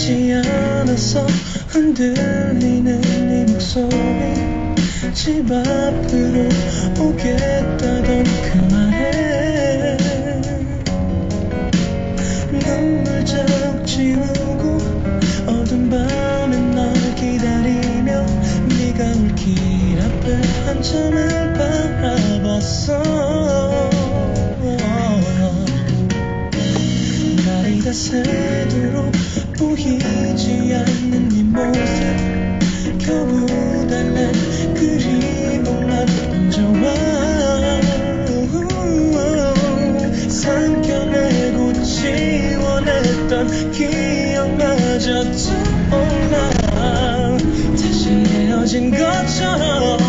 원하지 않았어 흔들리는 네 목소리. 집 앞으로 오겠다던 그 말에 눈물 자국 지우고 어두운 밤에 널 기다리며 네가 올길 앞에 한참을 바라봤어. 날이 다 새도록 보이지 않는 네 모습. 겨우 달랜 그리움만 얹어와 삼켜내고 지원했던 기억마저 떠올라. 다시 헤어진 것처럼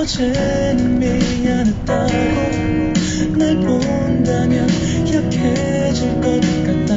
어제는 미안했다고 날 본다면 약해질 것 같다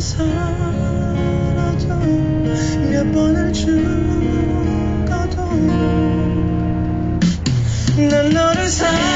살아도 몇 번을 죽어도 난 너를 사랑